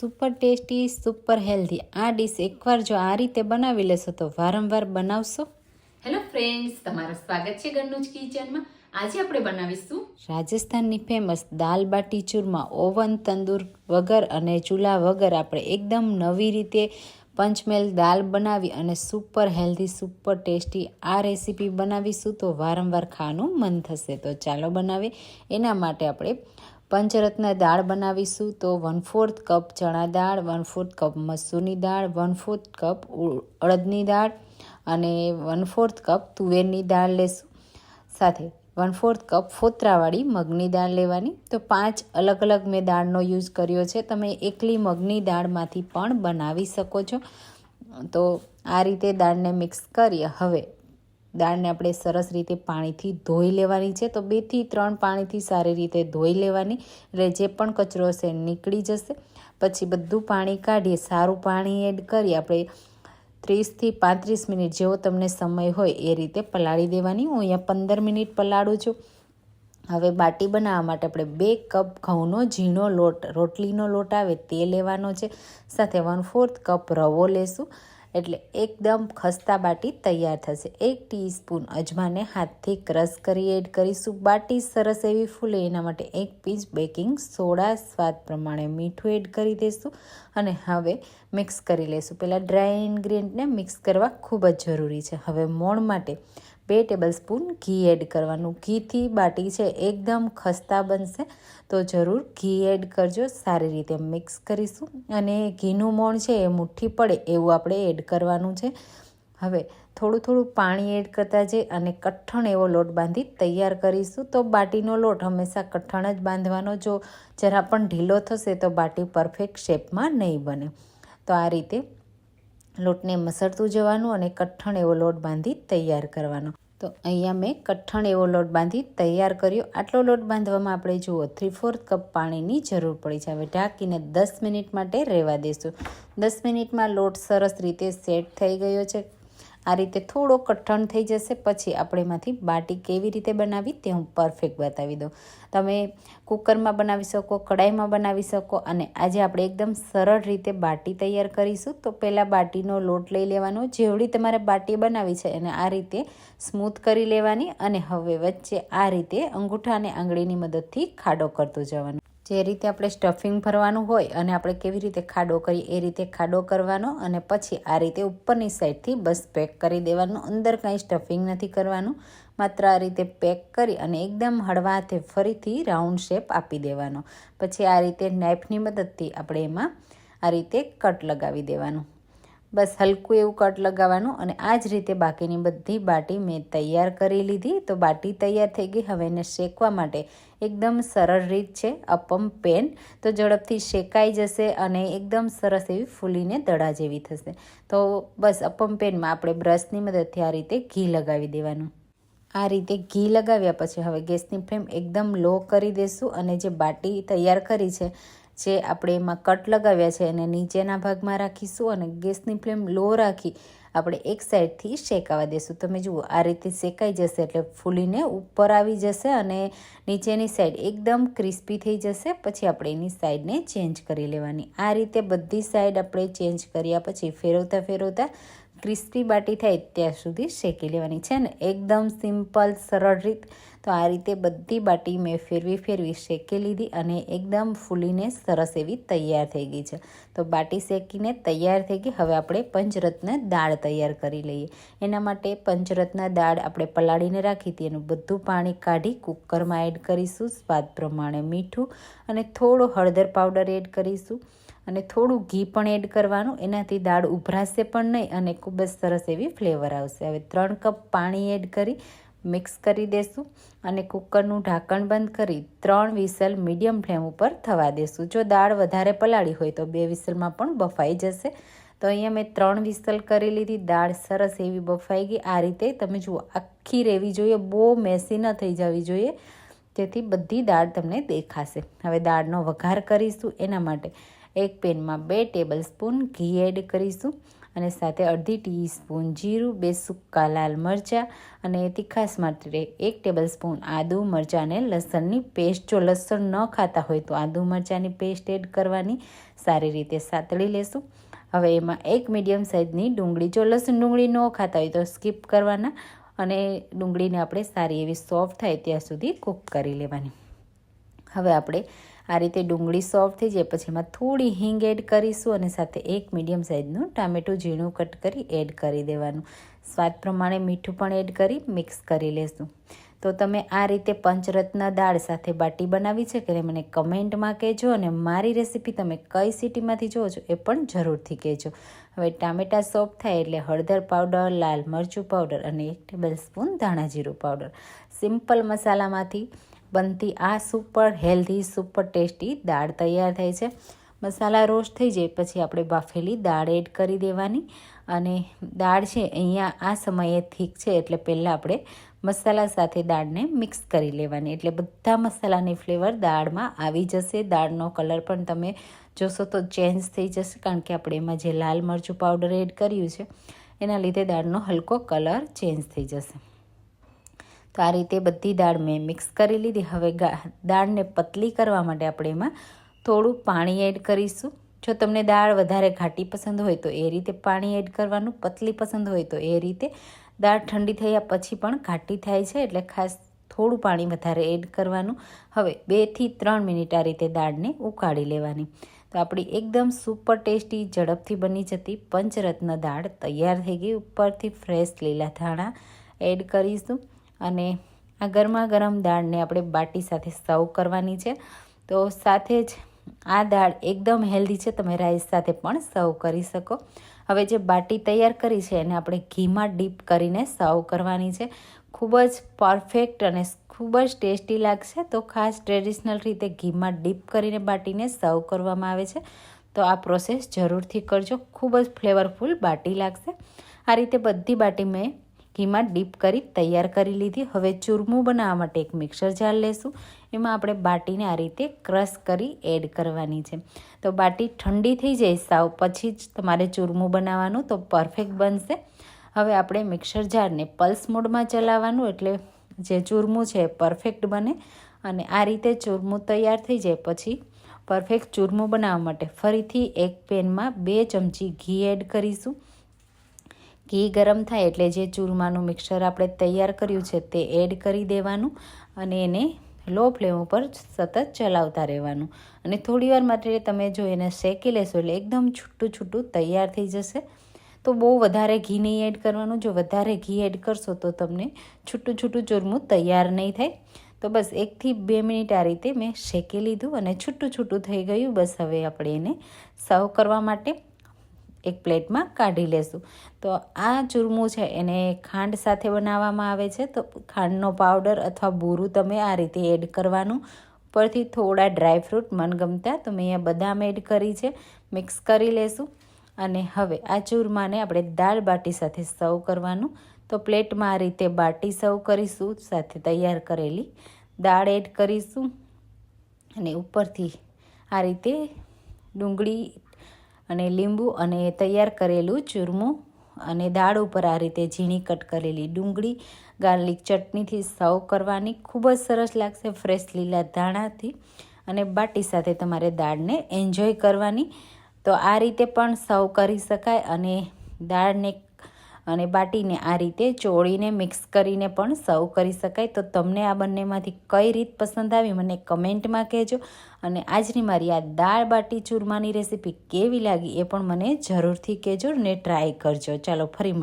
Super tasty super healthy. આ dish એકવાર જો આ રીતે બનાવી લેશો તો વારંવાર બનાવશો. હેલો ફ્રેન્ડ્સ તમારું સ્વાગત છે ગન્નુજ કિચનમાં. આજે આપણે બનાવીશું રાજસ્થાનની ફેમસ દાલ બાટી ચૂરમા ઓવન તંદૂર વગર અને ચૂલા વગર આપણે એકદમ નવી રીતે પંચમેલ દાલ બનાવી અને સુપર હેલ્ધી સુપર ટેસ્ટી આ રેસીપી બનાવીશું તો વારંવાર ખાવાનું મન થશે. તો ચાલો બનાવીએ. એના માટે આપણે પંચરત્ન દાળ બનાવીશું તો વન ફોર્થ કપ ચણા દાળ, વન ફોર્થ કપ મસૂરની દાળ, વન ફોર્થ કપ અડદની દાળ અને વન ફોર્થ કપ તુવેરની દાળ લેશું. સાથે વન ફોર્થ કપ ફોતરાવાળી મગની દાળ લેવાની. તો પાંચ અલગ અલગ મેં દાળનો યુઝ કર્યો છે. તમે એકલી મગની દાળમાંથી પણ બનાવી શકો છો. તો આ રીતે દાળને મિક્સ કરીએ. હવે દાળને આપણે સરસ રીતે પાણીથી ધોઈ લેવાની છે. તો બેથી ત્રણ પાણીથી સારી રીતે ધોઈ લેવાની. એટલે જે પણ કચરો હશે નીકળી જશે. પછી બધું પાણી કાઢીએ. સારું પાણી એડ કરી આપણે ત્રીસથી પાંત્રીસ મિનિટ જેવો તમને સમય હોય એ રીતે પલાળી દેવાની. હું અહીંયા પંદર મિનિટ પલાળું છું. હવે બાટી બનાવવા માટે આપણે બે કપ ઘઉંનો ઝીણો લોટ, રોટલીનો લોટ આવે તે લેવાનો છે. સાથે વન ફોર્થ કપ રવો લેશું. એટલે એકદમ ખસ્તા બાટી તૈયાર થશે. એક ટીસ્પૂન અજમાને હાથથી ક્રશ કરી એડ કરીશું. બાટી સરસ એવી ફૂલે, એના માટે એક પીસ બેકિંગ સોડા સ્વાદ પ્રમાણે મીઠું એડ કરી દઈશું અને હવે મિક્સ કરી લઈશું પહેલાં ડ્રાય ઇન્ગ્રીડિયન્ટને મિક્સ કરવા ખૂબ જ જરૂરી છે. હવે મોણ માટે બે ટેબલ સ્પૂન ઘી એડ કરવાનું. ઘીથી બાટી છે, એકદમ ખસ્તા બનશે. તો જરૂર ઘી એડ કરજો, સારી રીતે મિક્સ કરીશું. અને ઘીનું મોણ છે એ મુઠ્ઠી પડે, એવું આપણે એડ કરવાનું છે. હવે થોડું થોડું પાણી એડ કરતા જઈ અને કઠણ એવો લોટ બાંધી તૈયાર કરીશું. તો બાટીનો લોટ હંમેશા કઠણ જ બાંધવાનો. જો જરા પણ ઢીલો થશે તો બાટી પરફેક્ટ શેપમાં નહીં બને. તો આ રીતે લોટને મસળતું જવાનું અને કઠણ એવો લોટ બાંધી તૈયાર કરવાનો. તો અહીંયા મેં કઠણ એવો લોટ બાંધી તૈયાર કર્યો. આટલો લોટ બાંધવામાં આપણે જુઓ થ્રી ફોર્થ કપ પાણીની જરૂર પડી છે. હવે ઢાંકીને દસ મિનિટ માટે રહેવા દઈશું દસ મિનિટમાં લોટ સરસ રીતે સેટ થઈ ગયો છે. આ રીતે થોડો કઠણ થઈ જશે, પછી આપણે એમાંથી બાટી કેવી રીતે બનાવી તે હું પરફેક્ટ બતાવી દઉં. તમે કુકરમાં બનાવી શકો કડાઈમાં બનાવી શકો, અને આજે આપણે એકદમ સરળ રીતે બાટી તૈયાર કરીશું. તો પહેલાં બાટીનો લોટ લઈ લેવાનો, જેવડી તમારે બાટી બનાવી છે એને આ રીતે સ્મૂથ કરી લેવાની, અને હવે વચ્ચે આ રીતે અંગૂઠા અને આંગળીની મદદથી ખાડો કરતો જવાનું. જે રીતે આપણે સ્ટફિંગ ભરવાનું હોય અને આપણે કેવી રીતે ખાડો કરીએ એ રીતે ખાડો કરવાનો અને પછી આ રીતે ઉપરની સાઈડથી બસ પેક કરી દેવાનું. અંદર કાંઈ સ્ટફિંગ નથી કરવાનું. માત્ર આ રીતે પેક કરી અને એકદમ હળવા હાથે ફરીથી રાઉન્ડ શેપ આપી દેવાનો. પછી આ રીતે નાઇફની મદદથી આપણે એમાં આ રીતે કટ લગાવી દેવાનું. બસ હલકું એવું કટ લગાવવાનું અને આ જ રીતે બાકીની બધી બાટી મેં તૈયાર કરી લીધી. તો બાટી તૈયાર થઈ ગઈ. હવે એને શેકવા માટે એકદમ સરળ રીત છે, અપમ પેન. તો ઝડપથી શેકાઈ જશે અને એકદમ સરસ એવી ફૂલીને દડા જેવી થશે. તો બસ અપમ પેનમાં આપણે બ્રશની મદદથી આ રીતે ઘી લગાવી દેવાનું. આ રીતે ઘી લગાવ્યા પછી હવે ગેસની ફ્લેમ એકદમ લો કરી દેશું અને જે બાટી તૈયાર કરી છે જે આપણે એમાં કટ લગાવ્યા છે એને નીચેના ભાગમાં રાખીશું અને ગેસની ફ્લેમ લો રાખી આપણે એક સાઈડથી શેકાવા દેશું. તમે જુઓ, આ રીતે શેકાઈ જશે એટલે ફૂલીને ઉપર આવી જશે અને નીચેની સાઈડ એકદમ ક્રિસ્પી થઈ જશે. પછી આપણે એની સાઈડને ચેન્જ કરી લેવાની. આ રીતે બધી સાઈડ આપણે ચેન્જ કર્યા પછી ફેરવતા ફેરવતા ક્રિસ્પી બાટી થાય ત્યાં સુધી શેકી લેવાની છે ને એકદમ સિમ્પલ, સરળ રીત. તો આ રીતે બધી બાટી મેં ફેરવી ફેરવી શેકી લીધી અને એકદમ ફૂલીને સરસ એવી તૈયાર થઈ ગઈ છે. તો બાટી શેકીને તૈયાર થઈ ગઈ. હવે આપણે પંચરત્ન દાળ તૈયાર કરી લઈએ. એના માટે પંચરત્ન દાળ આપણે પલાળીને રાખી હતી એનું બધું પાણી કાઢી કુકરમાં એડ કરીશું. સ્વાદ પ્રમાણે મીઠું અને થોડો હળદર પાવડર એડ કરીશું. અને થોડું ઘી પણ એડ કરવાનું. એનાથી દાળ ઉભરાશે પણ નહીં અને ખૂબ જ સરસ એવી ફ્લેવર આવશે. હવે ત્રણ કપ પાણી એડ કરી મિક્સ કરી દેશું અને કુકરનું ઢાંકણ બંધ કરી ત્રણ વિસલ મીડિયમ ફ્લેમ ઉપર થવા દેશું. જો દાળ વધારે પલાળી હોય તો બે વિસલમાં પણ બફાઈ જશે. તો અહીંયા મેં ત્રણ વિસલ કરી લીધી. દાળ સરસ એવી બફાઈ ગઈ. આ રીતે તમે જુઓ, આખી રહેવી જોઈએ. બહુ મેસી ન થઈ જવી જોઈએ. જેથી બધી દાળ તમને દેખાશે. હવે દાળનો વઘાર કરીશું એના માટે. એક પેનમાં બે ટેબલ સ્પૂન ઘી એડ કરીશું અને સાથે અડધી ટીસ્પૂન જીરું, બે સૂકા લાલ મરચાં અને તીખાસ માટે એક ટેબલ સ્પૂન આદુ મરચાં અને લસણની પેસ્ટ. જો લસણ ન ખાતા હોય તો આદુ મરચાંની પેસ્ટ એડ કરવાની, સારી રીતે સાતળી લેશું. હવે એમાં એક મીડિયમ સાઇઝની ડુંગળી, જો લસણ ડુંગળી ન ખાતા હોય તો સ્કીપ કરવાના અને ડુંગળીને આપણે સારી એવી સોફ્ટ થાય ત્યાં સુધી કૂક કરી લેવાની. હવે આપણે આ રીતે ડુંગળી સોફ્ટ થઈ જાય, પછી એમાં થોડી હિંગ એડ કરીશું અને સાથે એક મીડિયમ સાઇઝનું ટામેટું ઝીણું કટ કરી એડ કરી દેવાનું. સ્વાદ પ્રમાણે મીઠું પણ એડ કરી મિક્સ કરી લેશું. તો તમે આ રીતે પંચરત્ન દાળ સાથે બાટી બનાવી છે કે મને કમેન્ટમાં કહેજો અને મારી રેસીપી તમે કઈ સિટીમાંથી જોવો છો એ પણ જરૂરથી કહેજો. હવે ટામેટાં સોફ્ટ થાય એટલે હળદર પાવડર, લાલ મરચું પાવડર અને એક ટેબલ સ્પૂન ધાણા જીરું પાવડર. સિમ્પલ મસાલામાંથી બનતી આ સુપર હેલ્ધી, સુપર ટેસ્ટી દાળ તૈયાર થાય છે. મસાલા રોસ્ટ થઈ જાય પછી આપણે બાફેલી દાળ એડ કરી દેવાની. અને દાળ છે અહીંયા આ સમયે થીક છે એટલે પહેલાં આપણે મસાલા સાથે દાળને મિક્સ કરી લેવાની. એટલે બધા મસાલાની ફ્લેવર દાળમાં આવી જશે. દાળનો કલર પણ તમે જોશો તો ચેન્જ થઈ જશે કારણ કે આપણે એમાં જે લાલ મરચું પાવડર એડ કર્યું છે, એના લીધે દાળનો હલકો કલર ચેન્જ થઈ જશે. તો આ રીતે બધી દાળ મેં મિક્સ કરી લીધી. હવે દાળને પતલી કરવા માટે આપણે એમાં થોડું પાણી એડ કરીશું. જો તમને દાળ વધારે ઘાટી પસંદ હોય તો એ રીતે પાણી એડ કરવાનું, પતલી પસંદ હોય તો એ રીતે. દાળ ઠંડી થયા પછી પણ ઘાટી થાય છે, એટલે ખાસ થોડું પાણી વધારે એડ કરવાનું. હવે બેથી ત્રણ મિનિટ આ રીતે દાળને ઉકાળી લેવાની. તો આપણી એકદમ સુપર ટેસ્ટી ઝડપથી બની જતી પંચરત્ન દાળ તૈયાર થઈ ગઈ. ઉપરથી ફ્રેશ લીલા ધાણા એડ કરીશું. અને આ ગરમા ગરમ દાળને આપણે બાટી સાથે સર્વ કરવાની છે. તો સાથે જ આ દાળ એકદમ હેલ્ધી છે, તમે રાઈસ સાથે પણ સર્વ કરી શકો. હવે જે બાટી તૈયાર કરી છે, એને આપણે ઘીમાં ડીપ કરીને સર્વ કરવાની છે. ખૂબ જ પરફેક્ટ અને ખૂબ જ ટેસ્ટી લાગશે. તો ખાસ ટ્રેડિશનલ રીતે ઘીમાં ડીપ કરીને બાટીને સર્વ કરવામાં આવે છે. તો આ પ્રોસેસ જરૂરથી કરજો. ખૂબ જ ફ્લેવરફુલ બાટી લાગશે. આ રીતે બધી બાટી મેં ઘીમાં ડીપ કરી તૈયાર કરી લીધી. હવે ચૂરમું બનાવવા માટે એક મિક્સર જાર લેશું. એમાં આપણે બાટીને આ રીતે ક્રશ કરી એડ કરવાની છે. તો બાટી ઠંડી થઈ જાય સાવ પછી જ તમારે ચૂરમું બનાવવાનું તો પરફેક્ટ બનશે. હવે આપણે મિક્સર જારને પલ્સ મોડમાં ચલાવવાનું એટલે જે ચૂરમું છે પરફેક્ટ બને અને આ રીતે ચૂરમું તૈયાર થઈ જાય પછી પરફેક્ટ ચૂરમું બનાવવા માટે ફરીથી એક પેનમાં બે ચમચી ઘી એડ કરીશું. ઘી ગરમ થાય એટલે જે ચૂરમાનું મિક્સર આપણે તૈયાર કર્યું છે તે એડ કરી દેવાનું અને એને લો ફ્લેમ ઉપર સતત ચલાવતા રહેવાનું. અને થોડીવાર માટે તમે જો એને શેકી લેશો એટલે એકદમ છૂટું છૂટું તૈયાર થઈ જશે. તો બહુ વધારે ઘી નહીં એડ કરવાનું. જો વધારે ઘી એડ કરશો તો તમને છૂટું છૂટું ચૂરમું તૈયાર નહીં થાય. તો બસ એકથી બે મિનિટ આ રીતે મેં શેકી લીધું અને છૂટું છૂટું થઈ ગયું. બસ હવે આપણે એને સર્વ કરવા માટે એક પ્લેટમાં કાઢી લેશું. તો આ ચૂરમું છે, એને ખાંડ સાથે બનાવવામાં આવે છે. તો ખાંડનો પાવડર અથવા બૂરું તમે આ રીતે એડ કરવાનું. ઉપરથી થોડા ડ્રાયફ્રૂટ મનગમતા, તો મેં અહીંયા બદામ એડ કરી છે, મિક્સ કરી લેશું. અને હવે આ ચૂરમાને આપણે દાળ બાટી સાથે સર્વ કરવાનું. તો પ્લેટમાં આ રીતે બાટી સર્વ કરીશું, સાથે તૈયાર કરેલી દાળ એડ કરીશું. અને ઉપરથી આ રીતે ડુંગળી અને લીંબુ અને તૈયાર કરેલું ચૂરમું અને દાળ ઉપર આ રીતે ઝીણી કટ કરેલી ડુંગળી, ગાર્લિક ચટણીથી સર્વ કરવાની ખૂબ જ સરસ લાગશે ફ્રેશ લીલા ધાણાથી અને બાટી સાથે તમારે દાળને એન્જોય કરવાની. તો આ રીતે પણ સર્વ કરી શકાય અને દાળને અને બાટીને આ રીતે ચોળીને મિક્સ કરીને પણ સર્વ કરી શકાય. તો તમને આ બંનેમાંથી કઈ રીત પસંદ આવી મને કમેન્ટમાં કહેજો. અને આજની મારી આ દાળ બાટી ચૂરમાની રેસીપી કેવી લાગી એ પણ મને જરૂરથી કહેજો ને ટ્રાય કરજો. ચાલો ફરી